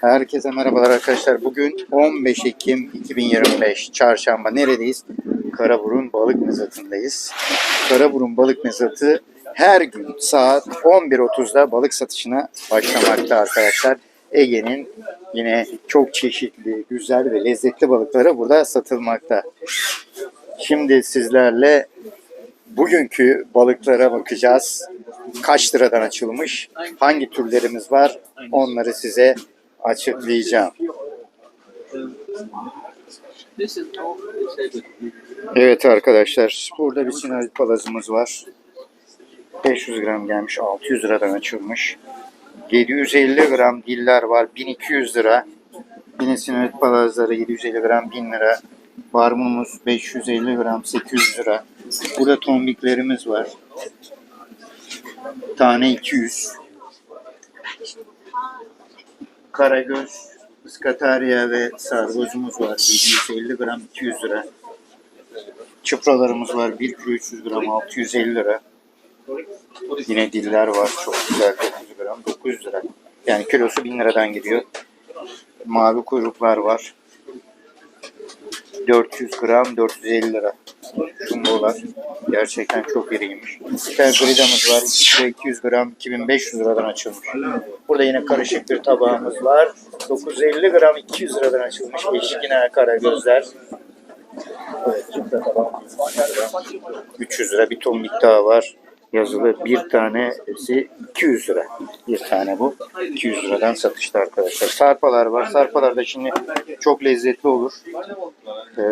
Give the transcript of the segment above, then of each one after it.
Herkese merhabalar arkadaşlar. Bugün 15 Ekim 2025 Çarşamba. Neredeyiz? Karaburun Balık Mezatı'ndayız. Karaburun Balık Mezatı her gün saat 11.30'da balık satışına başlamakta arkadaşlar. Ege'nin yine çok çeşitli, güzel ve lezzetli balıkları burada satılmakta. Şimdi sizlerle bugünkü balıklara bakacağız. Kaç liradan açılmış, hangi türlerimiz var onları size açıklayacağım. Evet arkadaşlar burada bir sinarit palazımız var. 500 gram gelmiş 600 liradan açılmış. 750 gram diller var 1200 lira. Yine sinarit palazları 750 gram 1000 lira. Barbunumuz 550 gram 800 lira. Burada tombiklerimiz var. Tane 200. Karagöz, ıskatarya ve sargozumuz var. 750 gram 200 lira. Çıpralarımız var. 1 kilo 300 gram 650 lira. Yine diller var. Çok güzel 900 gram 900 lira. Yani kilosu 1000 liradan gidiyor. Mavi kuyruklar var. 400 gram 450 lira. Jumbolar. Gerçekten çok iriymiş. Tane gridamız var. 2 kilo 200 gram 2500 liradan açılmış. Burada yine karışık bir tabağımız var. 950 gram 200 liradan açılmış. Eşkine karagözler. Evet, çifte tabak 300 lira bir ton miktarı var. Yazılı bir tanesi 200 lira. Bir tane bu. 200 liradan satışta arkadaşlar. Sarpalar var. Sarpalar da şimdi çok lezzetli olur. Ee,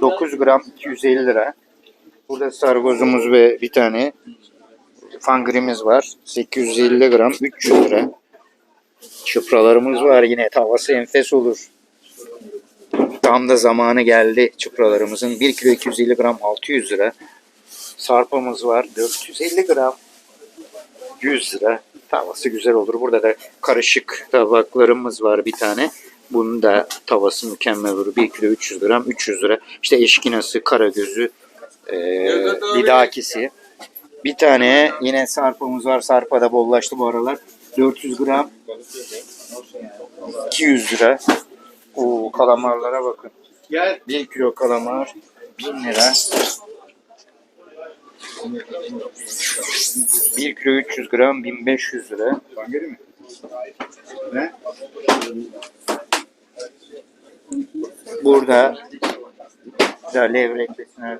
9 gram 250 lira. Burada sargozumuz ve bir tane fangrimiz var. 850 gram 300 lira. Çıpralarımız var yine tavası enfes olur. Tam da zamanı geldi çıpralarımızın. 1 kilo 250 gram 600 lira. Sarpamız var 450 gram 100 lira. Tavası güzel olur. Burada da karışık tabaklarımız var bir tane. Bunun da tavası mükemmel olur. 1 kilo 300 gram 300 lira. İşte eşkinası, karagözü, e, lidakisi. Bir tane yine sarpamız var. Sarpa da bollaştı bu aralar. 400 gram 200 lira. Oo kalamarlara bakın. Gel. 1 kilo kalamar 1000 lira. 1 kilo 300 gram 1500 lira. Bangeri mi? Ne? Burada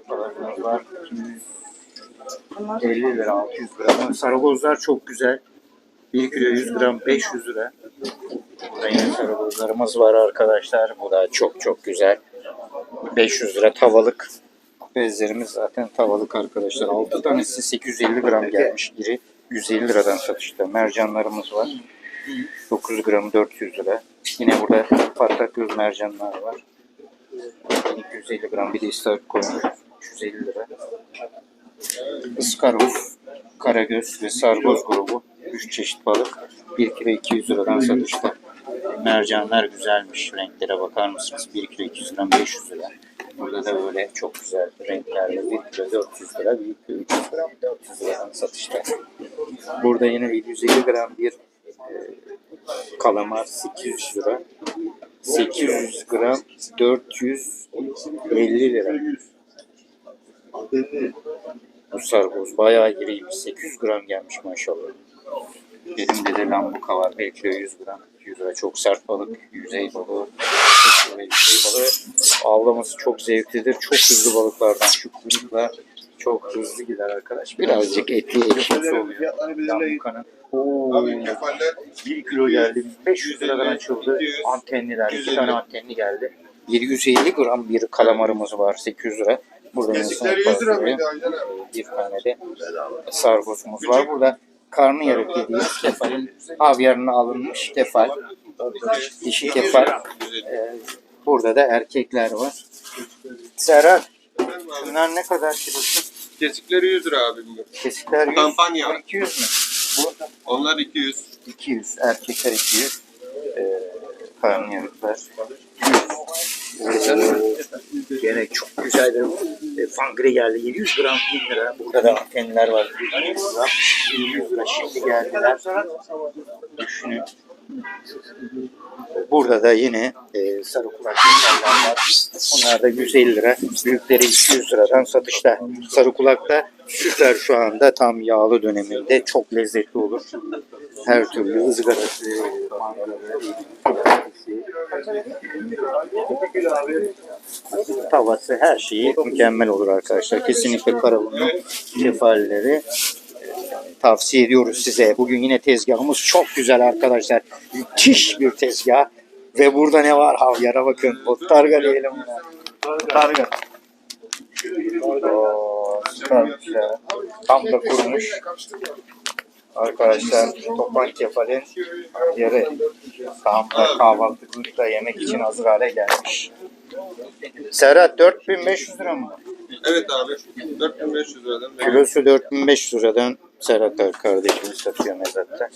falanımız var. 250 lira 600 gram. Saragozlar çok güzel. 1 kilo 100 gram 500 lira. Burada yine saragozlarımız var arkadaşlar. Bu da çok çok güzel. 500 lira tavalık. Bezlerimiz zaten tavalık arkadaşlar. 6 tanesi 850 gram gelmiş iri. 150 liradan satışta. Mercanlarımız var. 9 gram 400 lira. Yine burada patlak göz mercanlar var. 250 gram bir de istavrit koymuş. 350 lira. Iskaroz, karagöz ve sargoz grubu. 3 çeşit balık. 1 kilo 200 liradan satışta. Mercanlar güzelmiş. Renklere bakar mısınız? 1 kilo 200 gram 500 lira. Burada da böyle çok güzel renklerle 1 kilo 400 lira, 1 kilo 300 gram 400 liradan satışta. Burada yine 750 gram bir e, kalamar 800 lira. 800 gram 450 lira. Bu sargoz bayağı iriymiş. 800 gram gelmiş maşallah. Elimde de lambuka var. 1 kilo 100 gram. 200 lira. Çok sert balık. Yüzey balığı. Yüzey balığı avlaması çok zevklidir. Çok hızlı balıklardan. Şu çok hızlı gider arkadaş. Birazcık etli ekşisi oluyor. Lambukanın. Oo, Abi kefaller 1 kilo geldi. 500 liradan açıldı. Antenliler. 2 tane antenli geldi. 750 gram bir kalamarımız var. 800 lira. Burada insan 100 lira fazla mıydı Aydan abi? bir tane de sargozumuz var. Burada karnı yarık dediğimiz kefalin havyarına alınmış kefal. Dişi kefal. Ee, burada da erkekler var. Serhat, şunlar ne kadar kilosu? Kesikleri 100 lira abi bu. Kesikler 100. Kampanya. Bu 200 mü? Bu Onlar 200. 200. Erkekler 200. Ee, karnı yarıklar 100. Ee, gene çok güzel bir e, fangre geldi. 700 gram 1000 lira. Burada da antenler var. 100 gram. 100 lira. Şimdi geldiler. Düşünün. Burada da yine e, sarı kulak keserler var. Bunlar da 150 lira. Büyükleri 200 liradan satışta. Sarı kulak da süper şu anda tam yağlı döneminde. Çok lezzetli olur. Her türlü ızgarası, mangalı, tavası her şeyi mükemmel olur arkadaşlar. Kesinlikle karavanın kefalleri e, tavsiye ediyoruz size. Bugün yine tezgahımız çok güzel arkadaşlar. Müthiş bir tezgah. Ve burada ne var? Havyara bakın. Bottarga diyelim buna. Ya. Tam da kurumuş. Arkadaşlar topan kefalin yeri tam da kahvaltılıkta yemek için hazır hale gelmiş. Serhat 4500 lira mı? Evet abi. 4500 liradan. Kilosu 4500 liradan Serhat kardeşimiz satıyor mezatta.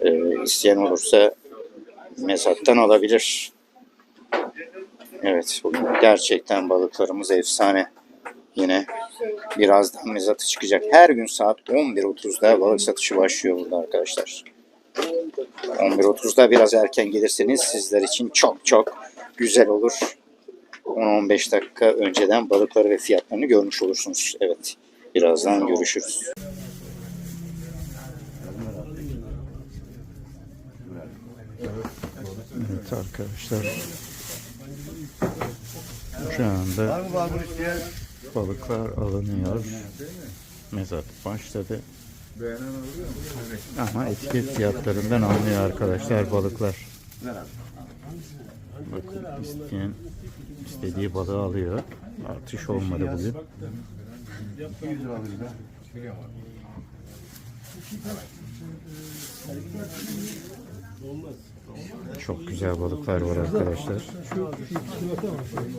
Ee, isteyen olursa mezattan alabilir. Evet bugün gerçekten balıklarımız efsane. Yine birazdan mezatı çıkacak. Her gün saat 11.30'da balık satışı başlıyor burada arkadaşlar. 11.30'da biraz erken gelirseniz sizler için çok çok güzel olur. 10-15 dakika önceden balıkları ve fiyatlarını görmüş olursunuz. Evet. Birazdan görüşürüz. Evet arkadaşlar. Şu anda balıklar alınıyor. Mezat başladı. Ama etiket fiyatlarından anlıyor arkadaşlar balıklar. Bakın isteyen istediği balığı alıyor. Artış olmadı bugün. Çok güzel balıklar var arkadaşlar.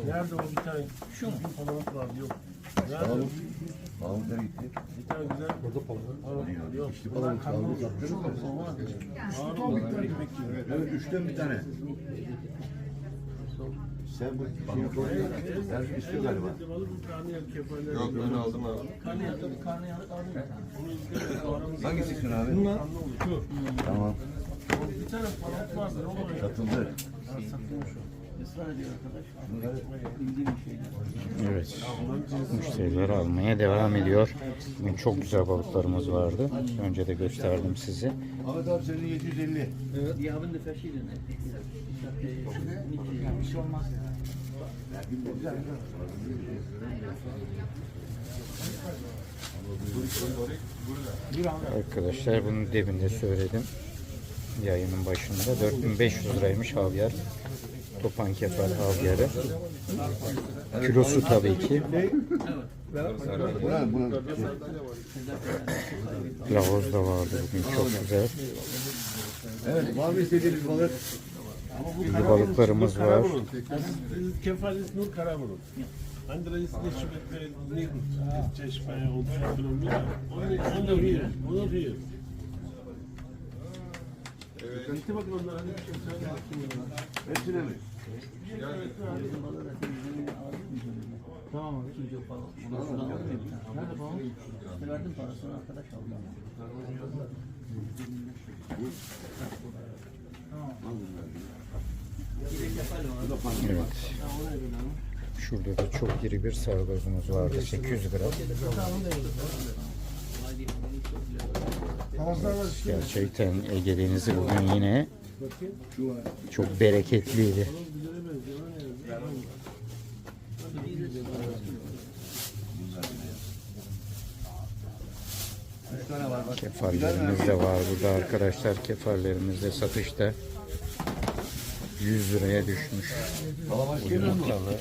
Nerede o bir tane? Şu mu? Palamut vardı yok. Nerede? Bir tane güzel burada palamut. Yok. İşte palamut kaldı. Ağır balıklar ekmek gibi. Evet, üçten bir tane. Sen bu şeyi koyuyor. Sen istiyor galiba. Yok ben aldım abi. Hangisi istiyorsun abi? Şu. Tamam. Bir tane palamut vardı. O da Satıldı. Evet. Müşteriler almaya devam ediyor. Bugün çok güzel balıklarımız vardı. Önce de gösterdim size. Ahmet abi senin 750. Arkadaşlar bunu demin de söyledim. Yayının başında 4500 liraymış havyar. Topan kefal havyarı. Kilosu tabii ki. Lavoz da vardı bugün çok güzel. Evet, var mı istediğiniz balık? İyi balıklarımız var. Kefalis Nur Karaburun. Andreas Neşibet ve Nehut. Çeşme, Bilmem. Onu da hier. Onu da hier. Kalite bakın onlara hadi bir şey söyle. Hepsine mi? Tamam abi şimdi yok falan. Nerede? İşte verdim parasını arkadaş aldı. Evet. Şurada da çok iri bir sargozumuz vardı. 800 gram. Gerçekten Ege Denizi bugün yine çok bereketliydi. Kefallerimiz de var burada arkadaşlar. Kefallerimiz de satışta 100 liraya düşmüş. Yumurtalı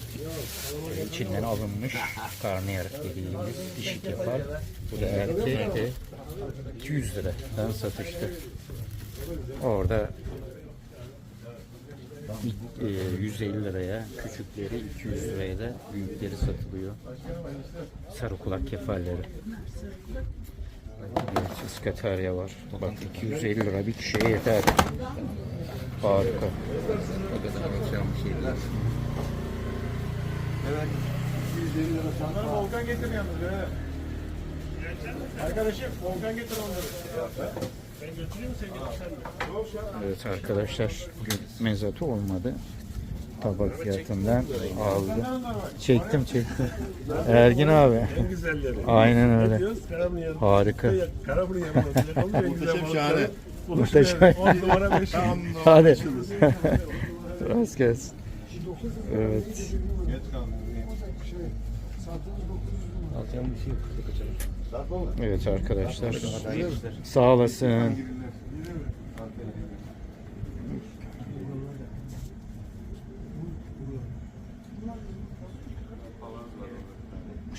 e, içinden alınmış karnıyarık dediğimiz dişi kefal. Bu da erkek de 200 liradan satışta. Orada e, 150 liraya küçükleri 200 liraya da büyükleri satılıyor. Sarı kulak kefalleri. Evet, var. Bak 250 lira bir kişiye yeter. Harika. Evet. 250 lira sana. Volkan getir yalnız. he. Arkadaşım Volkan getir onları. Evet arkadaşlar bugün mezatı olmadı. Tabak fiyatından aldı. Çektim çektim. Ergin abi. Aynen öyle. Harika. Yanında. Muhteşem şahane. Muhteşem. 10 numara 5 Hadi. Rast gelsin. Evet. Evet arkadaşlar. Sağ olasın.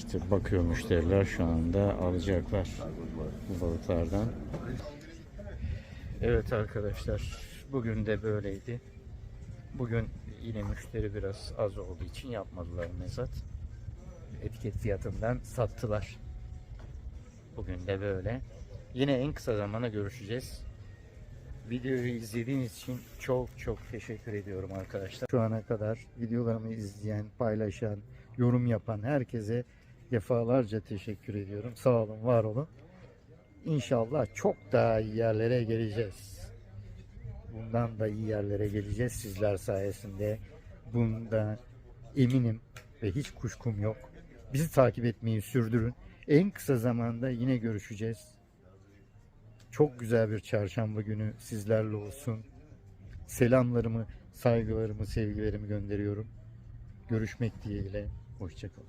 İşte bakıyor müşteriler şu anda alacaklar bu balıklardan. Evet arkadaşlar bugün de böyleydi. Bugün yine müşteri biraz az olduğu için yapmadılar mezat. Etiket fiyatından sattılar. Bugün de böyle. Yine en kısa zamanda görüşeceğiz. Videoyu izlediğiniz için çok çok teşekkür ediyorum arkadaşlar. Şu ana kadar videolarımı izleyen, paylaşan, yorum yapan herkese defalarca teşekkür ediyorum. Sağ olun, var olun. İnşallah çok daha iyi yerlere geleceğiz. Bundan da iyi yerlere geleceğiz sizler sayesinde. Bunda eminim ve hiç kuşkum yok. Bizi takip etmeyi sürdürün. En kısa zamanda yine görüşeceğiz. Çok güzel bir çarşamba günü sizlerle olsun. Selamlarımı, saygılarımı, sevgilerimi gönderiyorum. Görüşmek dileğiyle. Hoşçakalın.